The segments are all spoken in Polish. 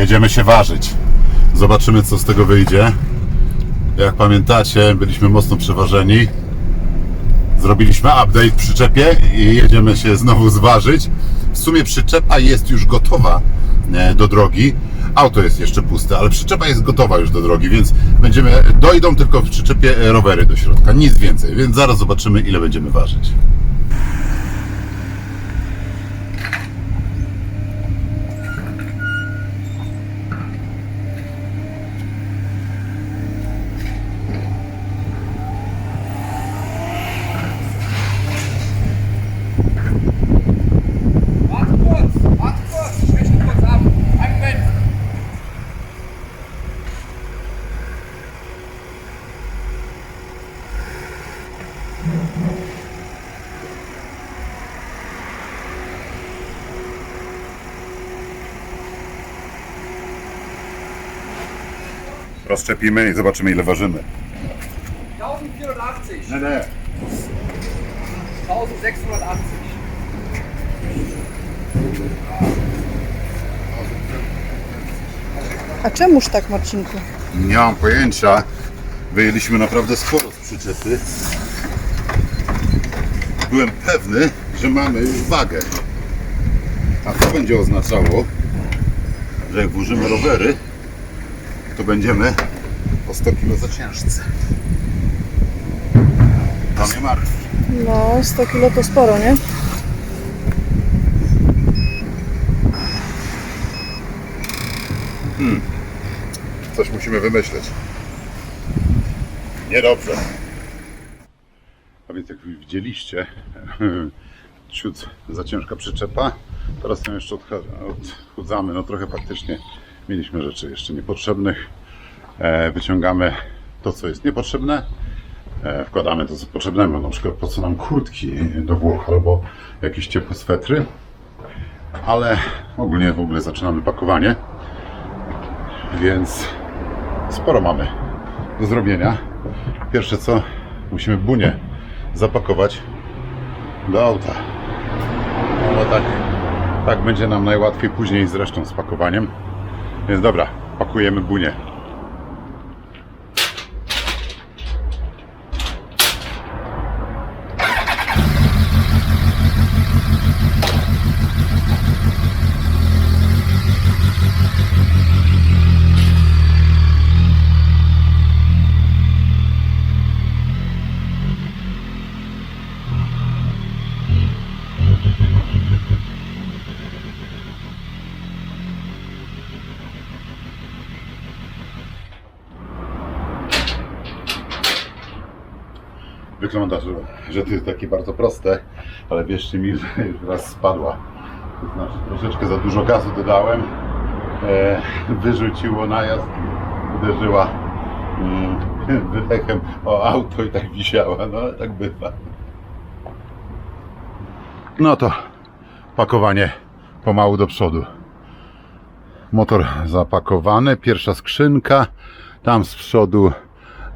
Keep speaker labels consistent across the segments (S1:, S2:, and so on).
S1: jedziemy się ważyć. Zobaczymy, co z tego wyjdzie. Jak pamiętacie, byliśmy mocno przeważeni. Zrobiliśmy update w przyczepie i jedziemy się znowu zważyć. W sumie przyczepa jest już gotowa e, do drogi. Auto jest jeszcze puste, ale przyczepa jest gotowa już do drogi, więc będziemy dojdą tylko w przyczepie rowery do środka, nic więcej. Więc zaraz zobaczymy, ile będziemy ważyć. Rozczepimy i zobaczymy, ile ważymy.
S2: 1480.
S1: Nie, nie.
S2: 1680.
S3: A czemuż tak, Marcinku?
S1: Nie mam pojęcia. Wyjęliśmy naprawdę sporo z przyczepy. Byłem pewny, że mamy już wagę. A to będzie oznaczało, że jak włożymy rowery, to będziemy o 100 kg za ciężcy. To mnie martwi.
S3: No, 100 kilo to sporo, nie?
S1: Coś musimy wymyśleć. Niedobrze. A więc jak widzieliście, ciut za ciężka przyczepa. Teraz ją jeszcze odchudzamy. No trochę faktycznie mieliśmy rzeczy jeszcze niepotrzebnych. E, wyciągamy to, co jest niepotrzebne. E, wkładamy to, co potrzebne. Na przykład po co nam kurtki do Włoch albo jakieś ciepłe swetry. Ale ogólnie w ogóle zaczynamy pakowanie. Więc sporo mamy do zrobienia. Pierwsze co, musimy bunię zapakować do auta. No bo tak, tak będzie nam najłatwiej później zresztą z pakowaniem. Więc dobra, pakujemy bunię. Wygląda, że, to jest takie bardzo proste, ale wierzcie mi, że już raz spadła. To znaczy troszeczkę za dużo gazu dodałem, e, wyrzuciło najazd, uderzyła mm, wydechem o auto i tak wisiała, no ale tak bywa. No to pakowanie pomału do przodu. Motor zapakowany, pierwsza skrzynka, tam z przodu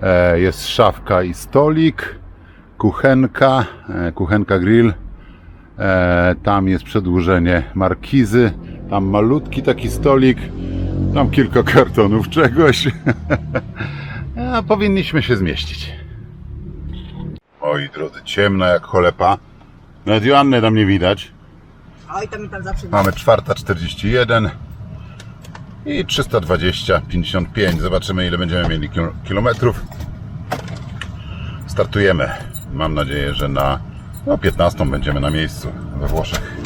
S1: e, jest szafka i stolik, kuchenka, e, kuchenka grill, e, tam jest przedłużenie markizy, tam malutki taki stolik, tam kilka kartonów czegoś. A powinniśmy się zmieścić. Moi drodzy, ciemno jak cholepa. Nawet Joanny tam nie widać.
S3: Oj, to mi pan zawsze
S1: Mamy 441 i 320, 55. Zobaczymy ile będziemy mieli kil- kilometrów. Startujemy. Mam nadzieję, że na no, 15 będziemy na miejscu we Włoszech.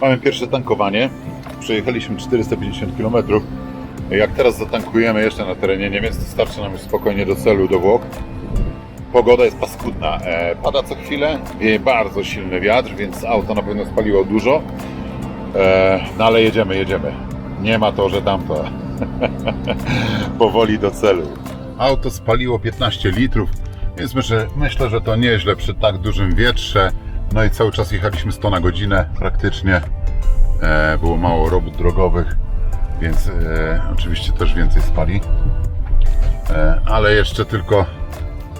S1: Mamy pierwsze tankowanie. Przejechaliśmy 450 km. Jak teraz zatankujemy jeszcze na terenie Niemiec, to starczy nam już spokojnie do celu, do Włoch. Pogoda jest paskudna. E, pada co chwilę, wieje bardzo silny wiatr, więc auto na pewno spaliło dużo. E, no ale jedziemy, jedziemy. Nie ma to, że tamto. Powoli do celu. Auto spaliło 15 litrów. Więc myślę, myślę, że to nieźle przy tak dużym wietrze. No i cały czas jechaliśmy 100 na godzinę praktycznie. E, było mało robót drogowych, więc e, oczywiście też więcej spali. E, ale jeszcze tylko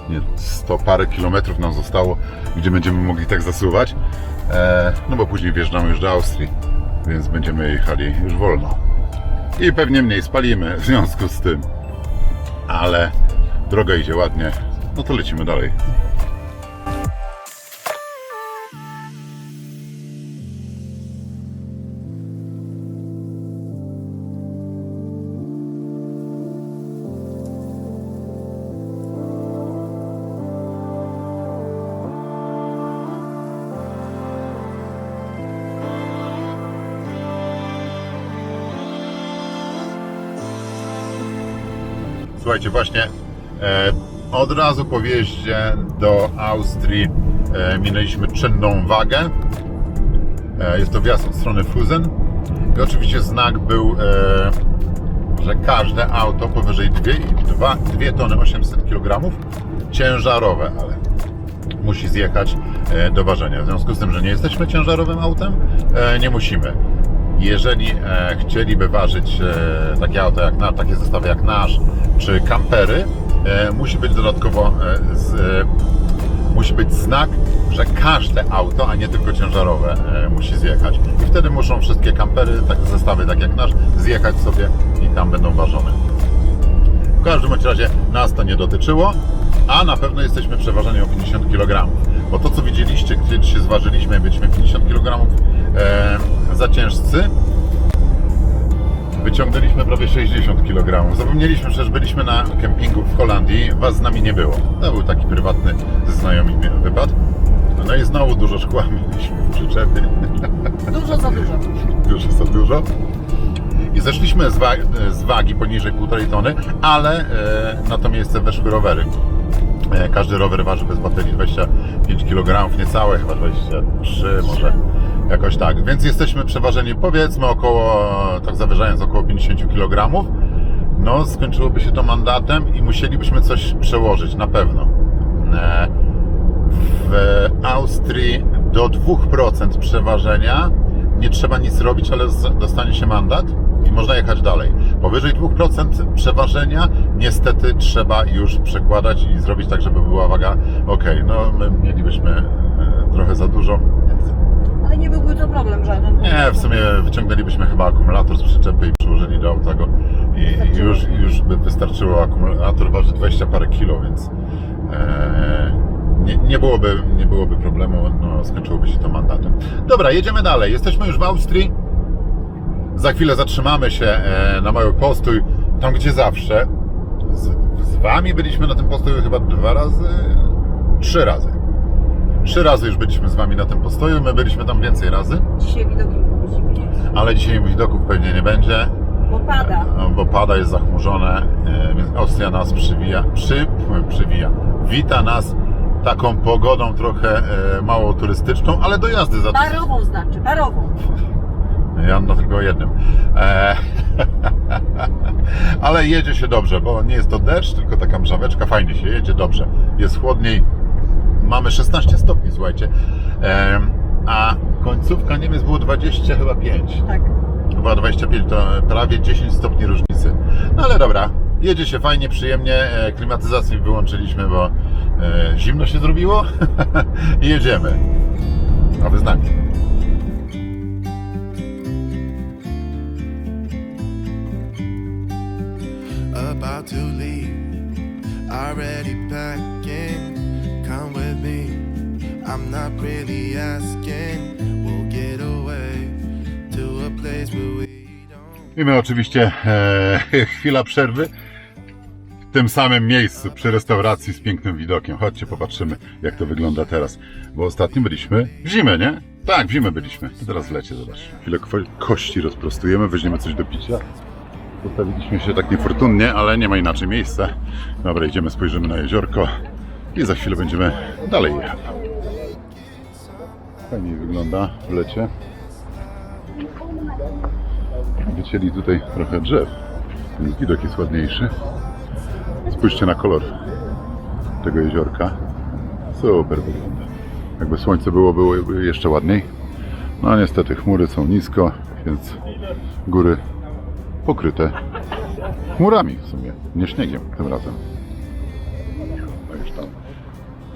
S1: nie, 100 parę kilometrów nam zostało, gdzie będziemy mogli tak zasuwać. No bo później wjeżdżamy już do Austrii, więc będziemy jechali już wolno. I pewnie mniej spalimy w związku z tym. Ale droga idzie ładnie, no to lecimy dalej. Słuchajcie, właśnie e, od razu po wjeździe do Austrii e, minęliśmy czynną wagę. E, jest to wjazd od strony Fusen. I oczywiście znak był, e, że każde auto powyżej 2, 2, 2 tony 800 kg ciężarowe, ale musi zjechać e, do ważenia. W związku z tym, że nie jesteśmy ciężarowym autem, e, nie musimy. Jeżeli e, chcieliby ważyć e, takie auto jak na, takie zestawy jak nasz, czy kampery, e, musi być dodatkowo e, z, e, musi być znak, że każde auto, a nie tylko ciężarowe, e, musi zjechać. I wtedy muszą wszystkie kampery, takie zestawy tak jak nasz, zjechać sobie i tam będą ważone. W każdym razie nas to nie dotyczyło, a na pewno jesteśmy przeważeni o 50 kg. Bo to, co widzieliście, gdzie się zważyliśmy, byliśmy 50 kg e, za ciężcy, wyciągnęliśmy prawie 60 kg. Zapomnieliśmy, że byliśmy na kempingu w Holandii, was z nami nie było. To był taki prywatny ze znajomymi wypad. No i znowu dużo szkła mieliśmy w przyczepie.
S3: Dużo za dużo.
S1: Dużo za dużo. I zeszliśmy z, wa- z wagi poniżej 1,5 tony, ale e, na to miejsce weszły rowery. E, każdy rower waży bez baterii 25 kg, niecałe, chyba 23 może jakoś tak. Więc jesteśmy przeważeni powiedzmy około, tak zawyżając około 50 kg. No, skończyłoby się to mandatem i musielibyśmy coś przełożyć, na pewno. E, w Austrii do 2% przeważenia nie trzeba nic robić, ale dostanie się mandat i można jechać dalej. Powyżej 2% przeważenia niestety trzeba już przekładać i zrobić tak, żeby była waga ok. No my mielibyśmy e, trochę za dużo,
S3: Ale nie byłby to problem żaden.
S1: nie, w sumie wyciągnęlibyśmy chyba akumulator z przyczepy i przyłożyli do auta go i, i już, już by wystarczyło. Akumulator waży 20 parę kilo, więc e, nie, nie, byłoby, nie byłoby problemu, no, skończyłoby się to mandatem. Dobra, jedziemy dalej. Jesteśmy już w Austrii. Za chwilę zatrzymamy się e, na mały postój, tam gdzie zawsze. Z, z Wami byliśmy na tym postoju chyba dwa razy, trzy razy. Trzy razy już byliśmy z Wami na tym postoju, my byliśmy tam więcej razy
S3: Dzisiaj widoki musimy mieć.
S1: ale dzisiaj widoków pewnie nie będzie,
S3: Bo pada.
S1: no, bo pada, jest zachmurzone, e, więc Austria nas przywija, przy, przywija, wita nas taką pogodą trochę e, mało turystyczną, ale do jazdy za to.
S3: Parową znaczy, parową.
S1: Ja no tylko o jednym. E, ale jedzie się dobrze, bo nie jest to deszcz, tylko taka mrzaweczka, fajnie się jedzie dobrze. Jest chłodniej, mamy 16 stopni, słuchajcie, a końcówka Niemiec było 20 chyba 5.
S3: Tak.
S1: Chyba 25 to prawie 10 stopni różnicy. No ale dobra, jedzie się fajnie, przyjemnie. e, Klimatyzację wyłączyliśmy, bo e, zimno się zrobiło i jedziemy. Nowy znak.
S4: about to leave. Already packing, come with me. I'm not really asking. We'll get away to a place where we don't.
S1: I my oczywiście e, chwila przerwy w tym samym miejscu, przy restauracji z pięknym widokiem. Chodźcie, popatrzymy, jak to wygląda teraz. Bo ostatnio byliśmy w zimę, nie? Tak, w zimę byliśmy. Teraz w lecie, zobacz. Chwilę ko- kości rozprostujemy, weźmiemy coś do picia. Postawiliśmy się tak niefortunnie, ale nie ma inaczej miejsca. Dobra, idziemy, spojrzymy na jeziorko i za chwilę będziemy dalej jechać. Fajnie wygląda w lecie. Wycięli tutaj trochę drzew. Widok jest ładniejszy. Spójrzcie na kolor tego jeziorka. Super wygląda. Jakby słońce było, byłoby jeszcze ładniej. No niestety chmury są nisko, więc góry pokryte chmurami w sumie, nie śniegiem tym razem. No już tam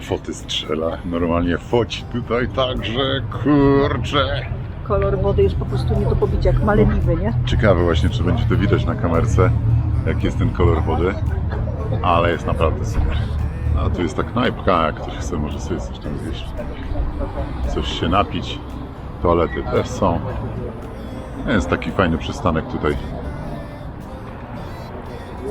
S1: foty strzela, normalnie foci tutaj także, kurczę.
S3: Kolor wody jest po prostu nie do pobicia, jak maleniwy, nie?
S1: Ciekawe właśnie, czy będzie to widać na kamerce, jaki jest ten kolor wody, ale jest naprawdę super. A tu jest ta knajpka, jak ktoś chce, może sobie coś tam zjeść. Coś się napić. Toalety też są. Jest taki fajny przystanek tutaj.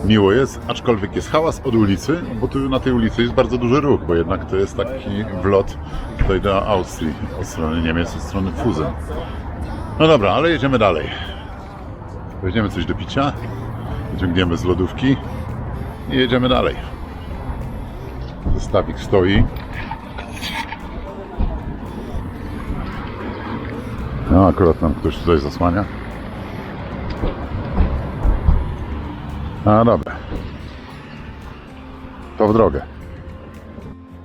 S1: Miło jest, aczkolwiek jest hałas od ulicy, bo tu na tej ulicy jest bardzo duży ruch, bo jednak to jest taki wlot tutaj do Austrii, od strony Niemiec, od strony Fuzen. No dobra, ale jedziemy dalej. Weźmiemy coś do picia, wyciągniemy z lodówki i jedziemy dalej. Zestawik stoi. No, akurat nam ktoś tutaj zasłania. A dobra. To w drogę.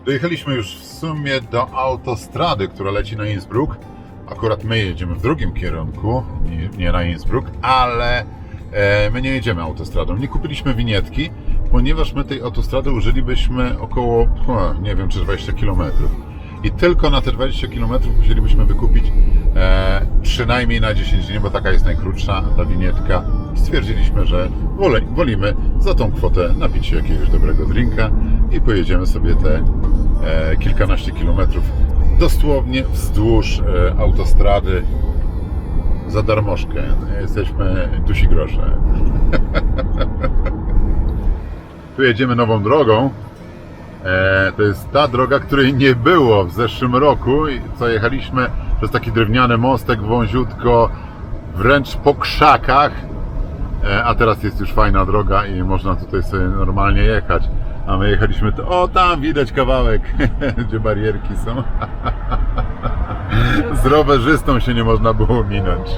S1: Dojechaliśmy już w sumie do autostrady, która leci na Innsbruck. Akurat my jedziemy w drugim kierunku, nie, nie na Innsbruck, ale e, my nie jedziemy autostradą. Nie kupiliśmy winietki, ponieważ my tej autostrady użylibyśmy około, nie wiem, czy 20 km. I tylko na te 20 km musielibyśmy wykupić e, przynajmniej na 10 dni, bo taka jest najkrótsza ta winietka. Stwierdziliśmy, że wole, wolimy za tą kwotę napić się jakiegoś dobrego drinka i pojedziemy sobie te e, kilkanaście kilometrów dosłownie wzdłuż e, autostrady za darmożkę. Jesteśmy dusi grosze. tu jedziemy nową drogą. E, to jest ta droga, której nie było w zeszłym roku, co jechaliśmy przez taki drewniany mostek wąziutko, wręcz po krzakach, e, a teraz jest już fajna droga i można tutaj sobie normalnie jechać. A my jechaliśmy, to, o tam widać kawałek, gdzie barierki są. Z rowerzystą się nie można było minąć.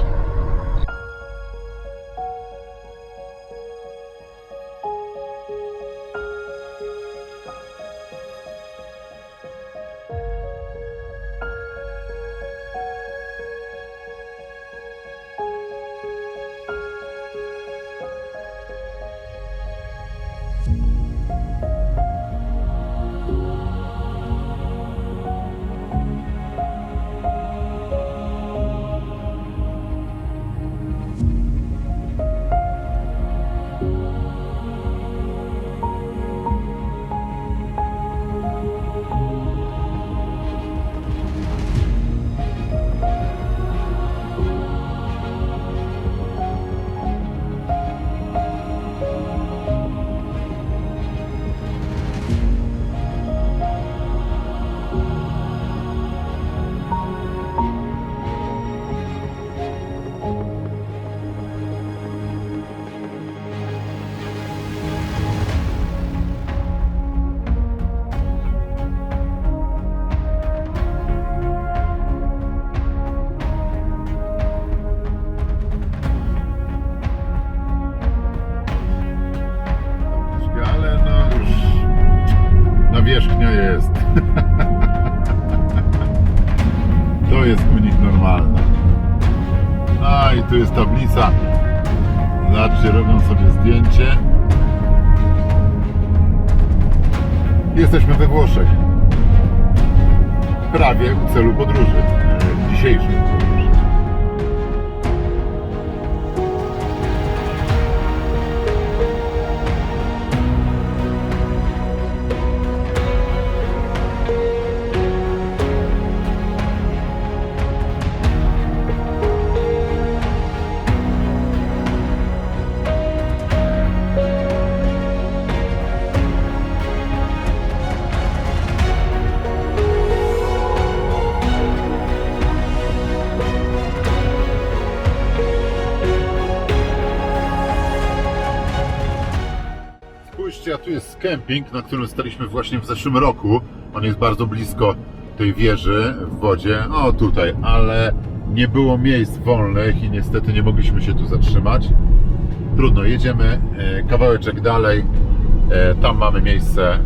S1: I tu jest tablica. Zobaczcie, robią sobie zdjęcie. Jesteśmy we Włoszech. Prawie u celu podróży. Dzisiejszej tu jest kemping, na którym staliśmy właśnie w zeszłym roku. On jest bardzo blisko tej wieży w wodzie. O, tutaj, ale nie było miejsc wolnych i niestety nie mogliśmy się tu zatrzymać. Trudno, jedziemy e, kawałeczek dalej. E, Tam mamy miejsce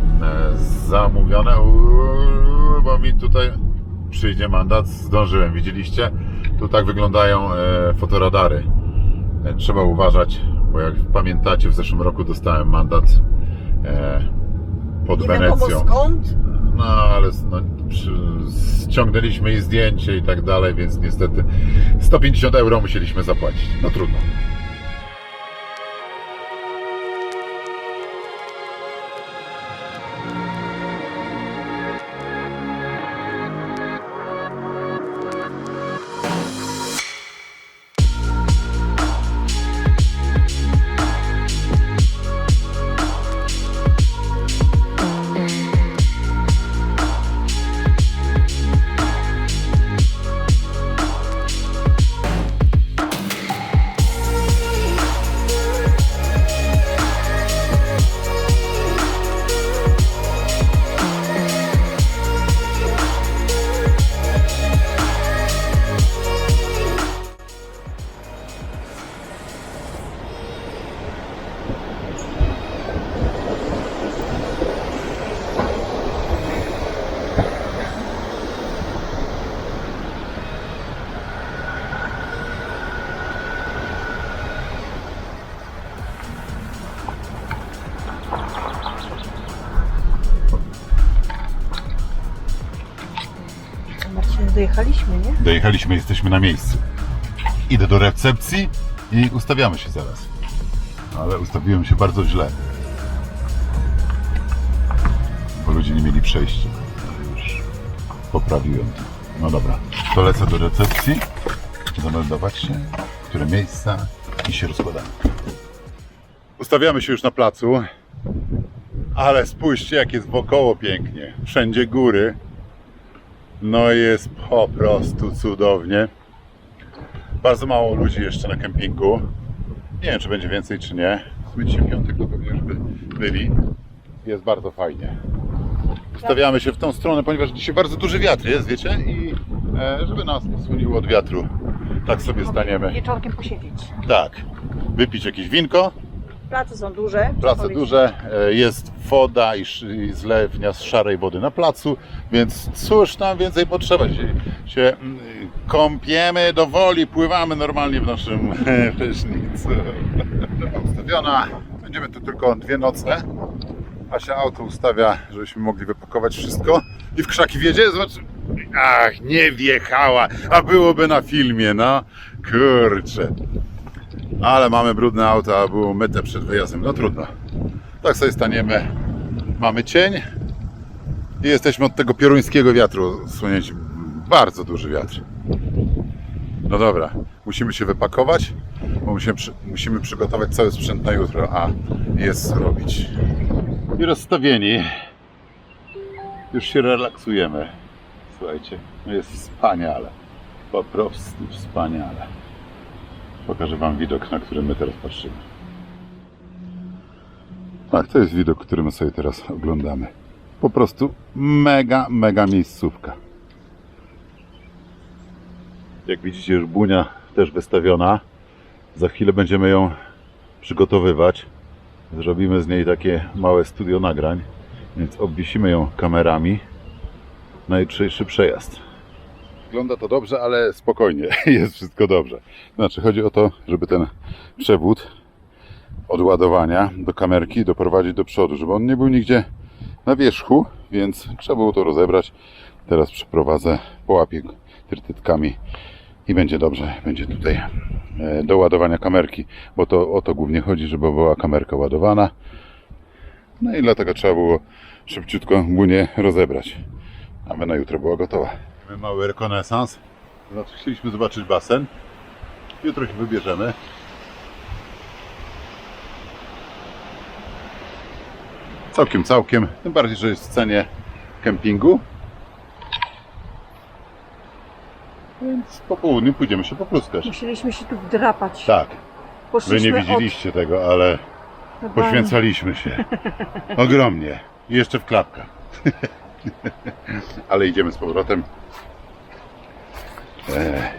S1: zamówione, Uuu, bo mi tutaj przyjdzie mandat, zdążyłem, widzieliście? Tu tak wyglądają e, fotoradary. E, Trzeba uważać, bo jak pamiętacie, w zeszłym roku dostałem mandat e, pod
S3: Nie wiadomo
S1: Wenecją.
S3: skąd.
S1: No ale no, przy, ściągnęliśmy i zdjęcie i tak dalej, więc niestety 150 euro musieliśmy zapłacić. No trudno.
S3: Dojechaliśmy,
S1: jesteśmy na miejscu. Idę do recepcji i ustawiamy się zaraz. Ale ustawiłem się bardzo źle. Bo ludzie nie mieli przejścia. Już poprawiłem to. No dobra, to lecę do recepcji, zameldować się, które miejsca i się rozkładamy. Ustawiamy się już na placu, ale spójrzcie jak jest wokoło pięknie. Wszędzie góry. No jest po prostu cudownie. Bardzo mało ludzi jeszcze na kempingu. Nie wiem, czy będzie więcej, czy nie. Dzisiaj piątek to pewnie już by byli. Jest bardzo fajnie. Stawiamy się w tą stronę, ponieważ dzisiaj bardzo duży wiatr jest, wiecie? I e, żeby nas posłoniło od wiatru, tak sobie staniemy.
S3: Wieczorkiem posiedzieć.
S1: Tak. Wypić jakieś winko,
S3: Place są duże.
S1: Place duże, e, jest woda i zlewnia z szarej wody na placu, więc cóż tam więcej potrzeba? Się, się mm, kąpiemy do woli, pływamy normalnie w naszym prysznicu. Droga ustawiona, będziemy tu tylko dwie noce. Asia auto ustawia, żebyśmy mogli wypakować wszystko i w krzaki wjedzie, zobacz. Ach, nie wjechała, a byłoby na filmie, no. Kurczę. Ale mamy brudne auto, a było myte przed wyjazdem. No trudno. Tak sobie staniemy. Mamy cień i jesteśmy od tego pioruńskiego wiatru słonięci. Bardzo duży wiatr. No dobra, musimy się wypakować, bo musimy, musimy przygotować cały sprzęt na jutro, a jest robić. I rozstawieni. Już się relaksujemy. Słuchajcie, jest wspaniale. Po prostu wspaniale. Pokażę Wam widok, na który my teraz patrzymy. Tak, to jest widok, który my sobie teraz oglądamy. Po prostu mega, mega miejscówka. Jak widzicie, już bunia też wystawiona. Za chwilę będziemy ją przygotowywać. Zrobimy z niej takie małe studio nagrań, więc obwisimy ją kamerami na jutrzejszy przejazd. Wygląda to dobrze, ale spokojnie, jest wszystko dobrze. Znaczy, chodzi o to, żeby ten przewód od ładowania do kamerki doprowadzić do przodu, żeby on nie był nigdzie na wierzchu, więc trzeba było to rozebrać. Teraz przeprowadzę, połapię trytytkami i będzie dobrze. Będzie tutaj e, do ładowania kamerki, bo to o to głównie chodzi, żeby była kamerka ładowana. No i dlatego trzeba było szybciutko bunię rozebrać, aby na jutro była gotowa. Mamy mały rekonesans. Znaczy, chcieliśmy zobaczyć basen. Jutro się wybierzemy. Całkiem, całkiem. Tym bardziej, że jest w cenie kempingu. Więc po południu pójdziemy się popluskać.
S3: Musieliśmy się tu wdrapać.
S1: Tak, wy nie widzieliście tego, ale poświęcaliśmy się. Ogromnie. I jeszcze w klapkach. ale idziemy z powrotem. E,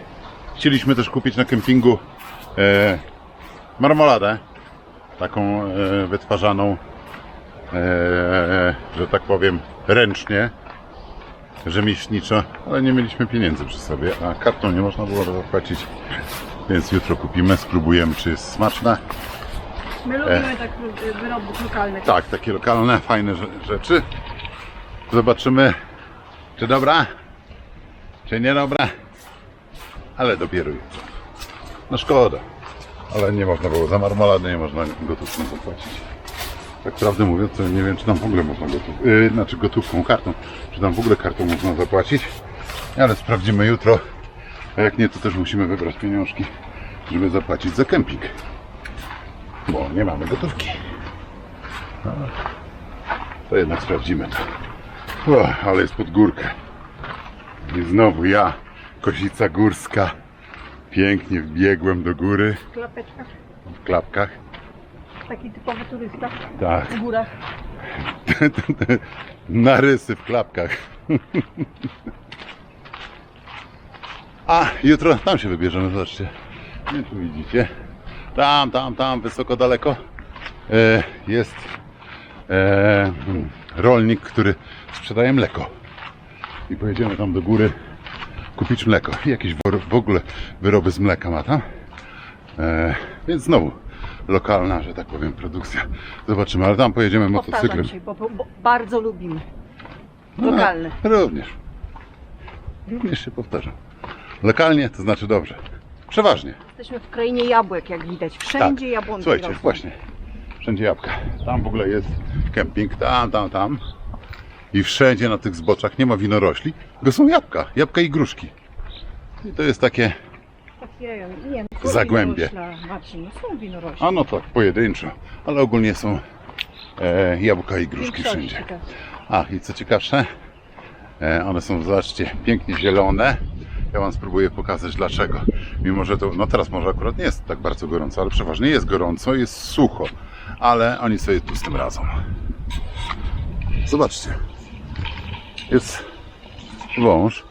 S1: chcieliśmy też kupić na kempingu e, marmoladę. Taką e, wytwarzaną że tak powiem, ręcznie, rzemieślniczo, ale nie mieliśmy pieniędzy przy sobie, a kartą nie można było zapłacić. Więc jutro kupimy, spróbujemy, czy jest smaczne.
S3: My lubimy tak y, wyrobów lokalnych.
S1: Tak, takie lokalne, fajne rze- rzeczy. Zobaczymy, czy dobra, czy nie dobra. Ale dopiero jutro. No szkoda. Ale nie można było za marmoladę, nie można gotówką zapłacić. Tak prawdę mówiąc, to nie wiem, czy tam w ogóle można gotówką, yy, znaczy gotówką, kartą, czy tam w ogóle kartą można zapłacić. Ale sprawdzimy jutro. A jak nie, to też musimy wybrać pieniążki, żeby zapłacić za kemping. Bo nie mamy gotówki. To jednak sprawdzimy to. O, ale jest pod górkę. I znowu ja, Kosica Górska. Pięknie wbiegłem do góry
S3: W klapeczkach.
S1: w klapkach.
S3: Taki typowy turysta
S1: Tak,
S3: w górach.
S1: narysy w klapkach. A, jutro tam się wybierzemy, zobaczcie. Nie tu widzicie. Tam, tam, tam, wysoko, daleko e, jest e, mm, rolnik, który sprzedaje mleko. I pojedziemy tam do góry kupić mleko. I jakieś w ogóle wyroby z mleka ma tam. E, więc znowu lokalna, że tak powiem, produkcja. Zobaczymy, ale tam pojedziemy motocyklem.
S3: Się, bo, bo, bo bardzo lubimy. Lokalne.
S1: No, również. Również się powtarzam. Lokalnie to znaczy dobrze. Przeważnie.
S3: Jesteśmy w krainie jabłek, jak widać. Wszędzie
S1: tak.
S3: jabłonki
S1: Słuchajcie,
S3: rosną.
S1: właśnie. Wszędzie jabłka. Tam w ogóle jest kemping, tam, tam, tam. I wszędzie na tych zboczach nie ma winorośli, tylko są jabłka. Jabłka i gruszki. I to jest takie,
S3: Takie, nie
S1: Zagłębie.
S3: Marcin, no są
S1: a no tak, pojedynczo. Ale ogólnie są e, jabłka i gruszki wszędzie. A i co ciekawsze, e, one są, zobaczcie, pięknie zielone. Ja Wam spróbuję pokazać dlaczego. Mimo, że to, no teraz może akurat nie jest tak bardzo gorąco, ale przeważnie jest gorąco, jest sucho. Ale oni sobie tu z tym radzą. Zobaczcie. Jest wąż.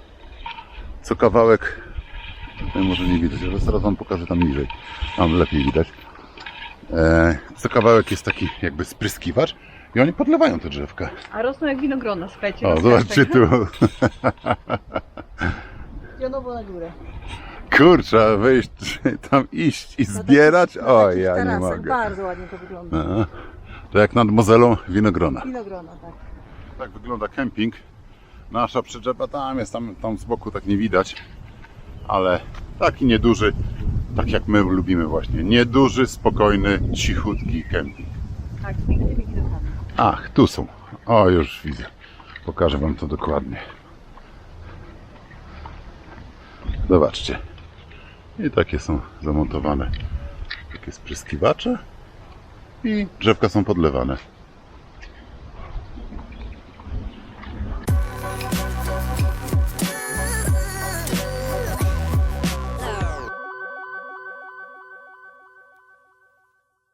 S1: Co kawałek, tutaj może nie widać, ale zaraz Wam pokażę tam niżej. Tam lepiej widać. E, co kawałek jest taki jakby spryskiwacz i oni podlewają te drzewka.
S3: A rosną jak winogrona, słuchajcie.
S1: O, zobaczcie tu.
S3: Pionowo na górę.
S1: Kurczę, wyjść, tam iść i zbierać.
S3: Na
S1: O,
S3: takich
S1: ja nie
S3: tarasach.
S1: mogę.
S3: Bardzo ładnie to wygląda.
S1: No. To jak nad Mozelą winogrona.
S3: Winogrona, tak.
S1: Tak wygląda kemping. Nasza przyczepa tam jest, tam, tam z boku tak nie widać. Ale taki nieduży, tak jak my lubimy właśnie. Nieduży, spokojny, cichutki kemping.
S3: Tak, z pięknymi widokami.
S1: Ach, tu są. O, już widzę. Pokażę Wam to dokładnie. Zobaczcie. I takie są zamontowane takie spryskiwacze i drzewka są podlewane.